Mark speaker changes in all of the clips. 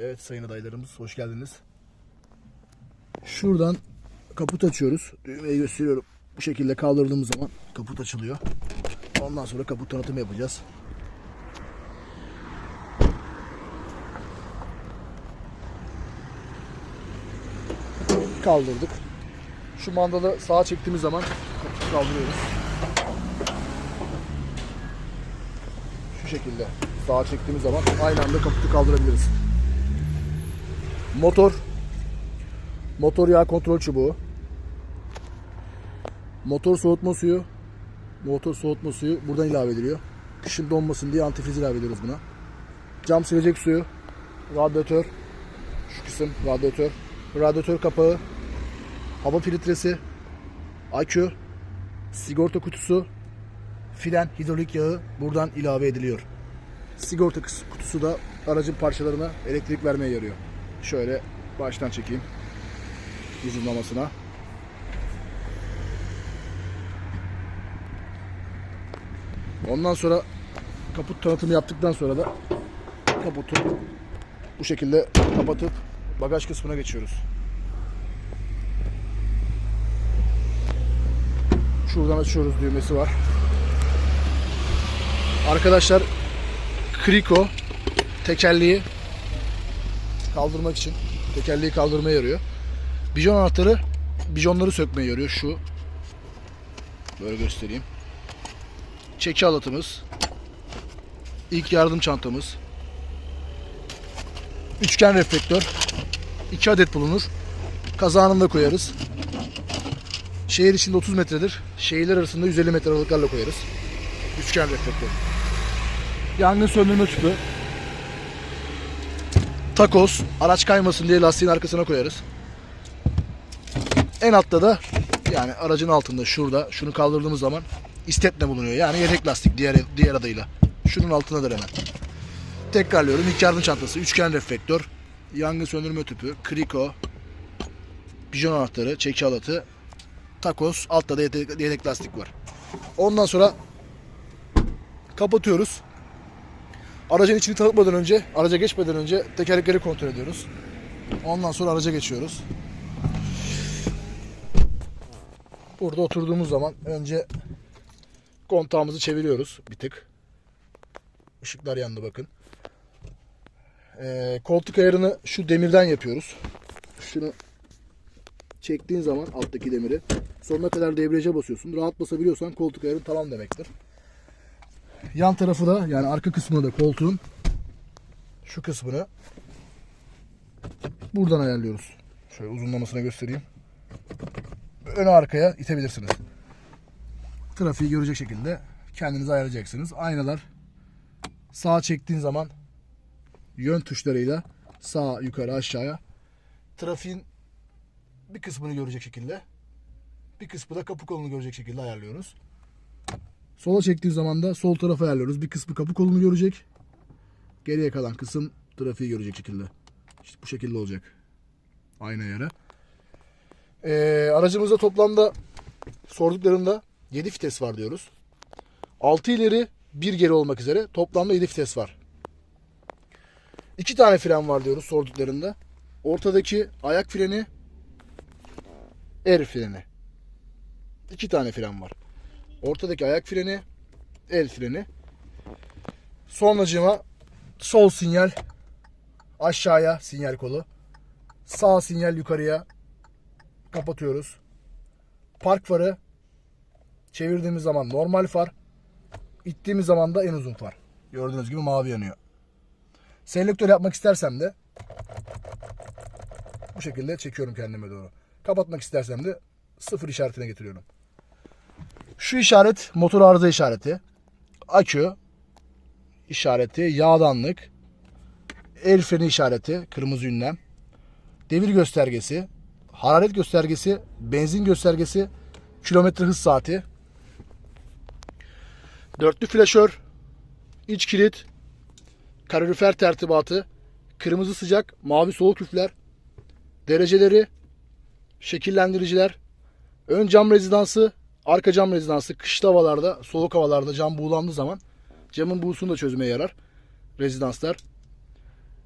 Speaker 1: Evet sayın adaylarımız hoş geldiniz. Şuradan kaput açıyoruz. Düğmeyi gösteriyorum. Bu şekilde kaldırdığımız zaman kaput açılıyor. Ondan sonra kaput tanıtımı yapacağız. Kaldırdık. Şu mandalı sağa çektiğimiz zaman kaputu kaldırıyoruz. Şu şekilde sağa çektiğimiz zaman aynı anda kaputu kaldırabiliriz. Motor. Motor yağ kontrol çubuğu. Motor soğutma suyu. Motor soğutma suyu buradan ilave ediliyor. Kışın donmasın diye antifriz ilave ediyoruz buna. Cam silecek suyu. Radyatör. Şu kısım radyatör. Radyatör kapağı. Hava filtresi. Akü sigorta kutusu. Fren hidrolik yağı buradan ilave ediliyor. Sigorta kutusu da aracın parçalarına elektrik vermeye yarıyor. Şöyle baştan çekeyim. Uzunlamasına. Ondan sonra kaput tanıtımı yaptıktan sonra da kaputu bu şekilde kapatıp bagaj kısmına geçiyoruz. Şuradan açıyoruz düğmesi var. Arkadaşlar Kriko tekerleği kaldırmak için tekerleği kaldırmaya yarıyor. Bijon anahtarı bijonları sökmeye yarıyor. Şu böyle göstereyim. Çeki alatımız. ilk yardım çantamız. Üçgen reflektör. 2 adet bulunur. Kazanında koyarız. Şehir içinde 30 metredir. Şehirler arasında 150 metre aralıklarla koyarız. Üçgen reflektör. Yangın söndürme tüpü. Takoz. Araç kaymasın diye lastiğin arkasına koyarız. En altta da yani aracın altında şurada şunu kaldırdığımız zaman istetne bulunuyor. Yani yedek lastik diğer diğer adıyla. Şunun altındadır hemen. Tekrarlıyorum. İlk yardım çantası, üçgen reflektör, yangın söndürme tüpü, kriko, pijon anahtarı, çeki alatı, takoz, altta da yedek, yedek lastik var. Ondan sonra kapatıyoruz. Aracın içini tanıtmadan önce, araca geçmeden önce tekerlekleri kontrol ediyoruz. Ondan sonra araca geçiyoruz. Burada oturduğumuz zaman önce kontağımızı çeviriyoruz bir tık. Işıklar yandı bakın. Ee, koltuk ayarını şu demirden yapıyoruz. Şunu çektiğin zaman alttaki demiri sonuna kadar debriyaja basıyorsun. Rahat basabiliyorsan koltuk ayarın tamam demektir. Yan tarafı da yani arka kısmını da koltuğun şu kısmını buradan ayarlıyoruz. Şöyle uzunlamasına göstereyim. Öne arkaya itebilirsiniz. Trafiği görecek şekilde kendiniz ayarlayacaksınız. Aynalar sağa çektiğin zaman yön tuşlarıyla sağ yukarı aşağıya trafiğin bir kısmını görecek şekilde bir kısmı da kapı kolunu görecek şekilde ayarlıyoruz. Sola çektiği zaman da sol tarafa ayarlıyoruz. Bir kısmı kapı kolunu görecek. Geriye kalan kısım trafiği görecek şekilde. İşte bu şekilde olacak. Ayna ayarı. Ee, aracımızda toplamda sorduklarında 7 vites var diyoruz. 6 ileri 1 geri olmak üzere toplamda 7 vites var. 2 tane fren var diyoruz sorduklarında. Ortadaki ayak freni el freni. 2 tane fren var. Ortadaki ayak freni el freni. Sonracıma sol sinyal aşağıya sinyal kolu. Sağ sinyal yukarıya kapatıyoruz. Park farı çevirdiğimiz zaman normal far. ittiğimiz zaman da en uzun far. Gördüğünüz gibi mavi yanıyor. Selektör yapmak istersem de bu şekilde çekiyorum kendime doğru. Kapatmak istersem de sıfır işaretine getiriyorum. Şu işaret motor arıza işareti. Akü işareti, yağdanlık, el freni işareti, kırmızı ünlem, devir göstergesi, hararet göstergesi, benzin göstergesi, kilometre hız saati, dörtlü flaşör, iç kilit, kalorifer tertibatı, kırmızı sıcak, mavi soğuk üfler, dereceleri, şekillendiriciler, ön cam rezidansı, arka cam rezidansı, kışlı havalarda, soğuk havalarda cam buğulandığı zaman camın buğusunu da çözmeye yarar. Rezidanslar.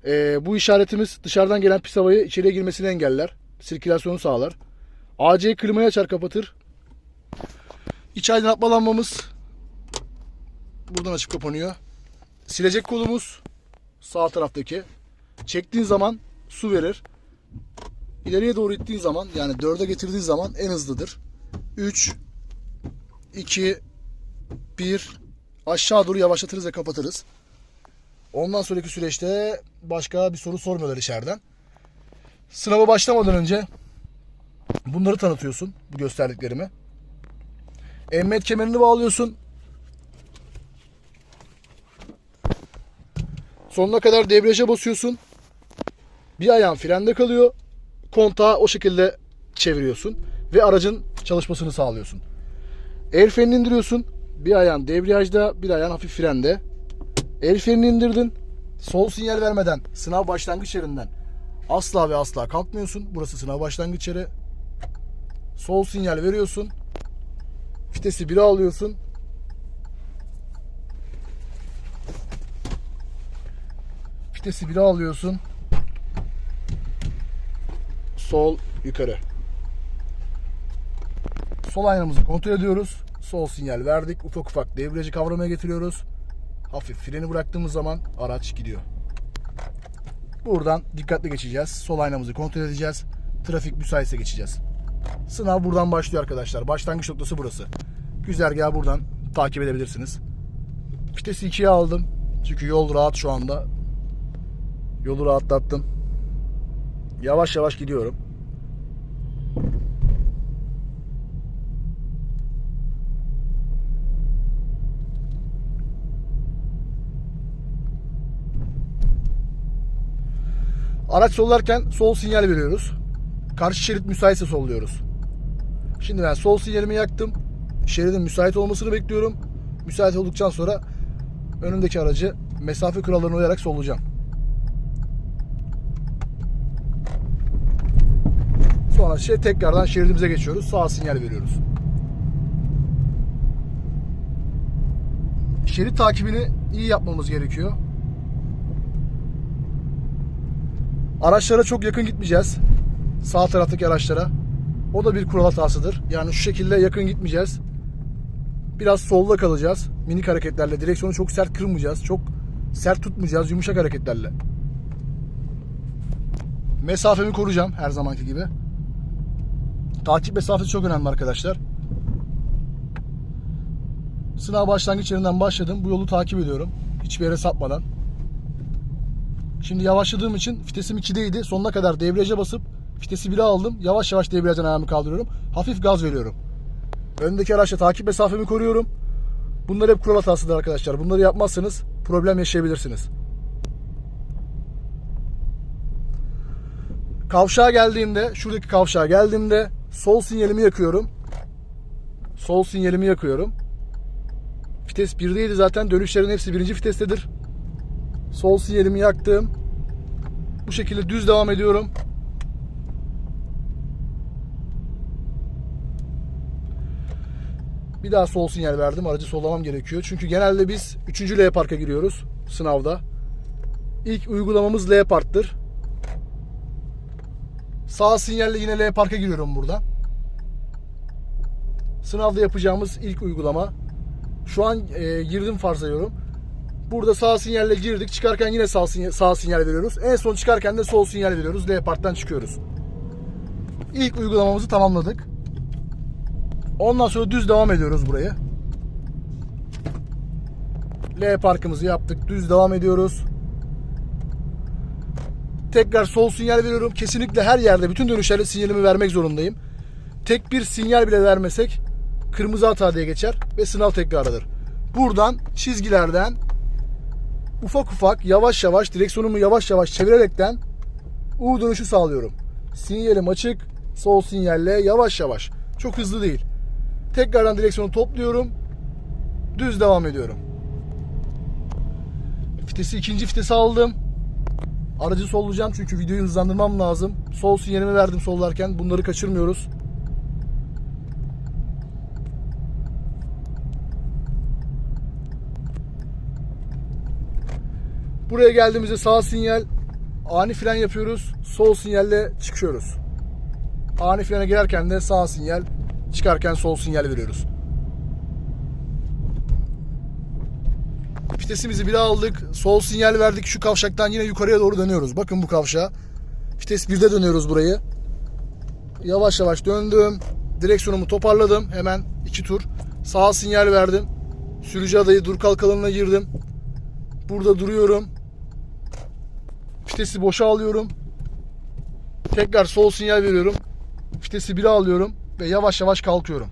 Speaker 1: Ee, bu işaretimiz dışarıdan gelen pis havayı içeriye girmesini engeller. Sirkülasyonu sağlar. AC klimayı açar kapatır. İç aydınlatma lambamız buradan açıp kapanıyor. Silecek kolumuz sağ taraftaki. Çektiğin zaman su verir. İleriye doğru ittiğin zaman yani dörde getirdiğin zaman en hızlıdır. 3 2 1 aşağı doğru yavaşlatırız ve kapatırız. Ondan sonraki süreçte başka bir soru sormuyorlar içeriden. Sınava başlamadan önce bunları tanıtıyorsun. Bu gösterdiklerimi. Emniyet kemerini bağlıyorsun. Sonuna kadar debriyaja basıyorsun. Bir ayağın frende kalıyor. Kontağı o şekilde çeviriyorsun. Ve aracın çalışmasını sağlıyorsun. El frenini indiriyorsun. Bir ayağın debriyajda, bir ayağın hafif frende. El frenini indirdin. Sol sinyal vermeden sınav başlangıç yerinden asla ve asla kalkmıyorsun. Burası sınav başlangıç yeri. Sol sinyal veriyorsun. Vitesi 1'e alıyorsun. Vitesi 1'e alıyorsun. Sol yukarı. Sol aynamızı kontrol ediyoruz. Sol sinyal verdik. Ufak ufak debriyajı kavramaya getiriyoruz. Hafif freni bıraktığımız zaman araç gidiyor. Buradan dikkatli geçeceğiz. Sol aynamızı kontrol edeceğiz. Trafik müsaitse geçeceğiz. Sınav buradan başlıyor arkadaşlar. Başlangıç noktası burası. Güzergahı buradan takip edebilirsiniz. Vitesi 2'ye aldım. Çünkü yol rahat şu anda. Yolu rahatlattım. Yavaş yavaş gidiyorum. Araç sollarken sol sinyal veriyoruz. Karşı şerit müsaitse solluyoruz. Şimdi ben sol sinyalimi yaktım. Şeridin müsait olmasını bekliyorum. Müsait olduktan sonra önümdeki aracı mesafe kurallarına uyarak sollayacağım. Sonra şey tekrardan şeridimize geçiyoruz. Sağ sinyal veriyoruz. Şerit takibini iyi yapmamız gerekiyor. Araçlara çok yakın gitmeyeceğiz. Sağ taraftaki araçlara. O da bir kural hatasıdır. Yani şu şekilde yakın gitmeyeceğiz. Biraz solda kalacağız. Minik hareketlerle. Direksiyonu çok sert kırmayacağız. Çok sert tutmayacağız. Yumuşak hareketlerle. Mesafemi koruyacağım her zamanki gibi. Takip mesafesi çok önemli arkadaşlar. Sınav başlangıç yerinden başladım. Bu yolu takip ediyorum. Hiçbir yere sapmadan. Şimdi yavaşladığım için vitesim 2'deydi. Sonuna kadar debriyaja basıp vitesi 1'e aldım. Yavaş yavaş debriyajdan ayağımı kaldırıyorum. Hafif gaz veriyorum. Öndeki araçla takip mesafemi koruyorum. Bunlar hep kural hatasıdır arkadaşlar. Bunları yapmazsanız problem yaşayabilirsiniz. Kavşağa geldiğimde, şuradaki kavşağa geldiğimde sol sinyalimi yakıyorum. Sol sinyalimi yakıyorum. Vites 1'deydi zaten. Dönüşlerin hepsi birinci vitestedir. Sol sinyalimi yaktım. Bu şekilde düz devam ediyorum. Bir daha sol sinyal verdim. Aracı sollamam gerekiyor. Çünkü genelde biz 3. L parka giriyoruz sınavda. İlk uygulamamız L parktır. Sağ sinyalle yine L parka giriyorum burada. Sınavda yapacağımız ilk uygulama. Şu an e, girdim varsayıyorum. Burada sağ sinyalle girdik. Çıkarken yine sağ sinyal, sağ sinyal veriyoruz. En son çıkarken de sol sinyal veriyoruz. L parktan çıkıyoruz. İlk uygulamamızı tamamladık. Ondan sonra düz devam ediyoruz buraya. L parkımızı yaptık. Düz devam ediyoruz. Tekrar sol sinyal veriyorum. Kesinlikle her yerde bütün dönüşlerde sinyalimi vermek zorundayım. Tek bir sinyal bile vermesek kırmızı hata diye geçer ve sınav tekrarıdır. Buradan çizgilerden ufak ufak yavaş yavaş direksiyonumu yavaş yavaş çevirerekten U dönüşü sağlıyorum. Sinyalim açık, sol sinyalle yavaş yavaş. Çok hızlı değil. Tekrardan direksiyonu topluyorum. Düz devam ediyorum. Vitesi ikinci vitesi aldım. Aracı sollayacağım çünkü videoyu hızlandırmam lazım. Sol sinyalimi verdim sollarken. Bunları kaçırmıyoruz. Buraya geldiğimizde sağ sinyal ani fren yapıyoruz. Sol sinyalle çıkıyoruz. Ani frene girerken de sağ sinyal, çıkarken sol sinyal veriyoruz. Vitesimizi bir aldık. Sol sinyal verdik. Şu kavşaktan yine yukarıya doğru dönüyoruz. Bakın bu kavşağa. Vites 1'de dönüyoruz burayı. Yavaş yavaş döndüm. Direksiyonumu toparladım. Hemen iki tur. Sağ sinyal verdim. Sürücü adayı dur kalk girdim. Burada duruyorum. Vitesi boşa alıyorum. Tekrar sol sinyal veriyorum. Vitesi 1'e alıyorum ve yavaş yavaş kalkıyorum.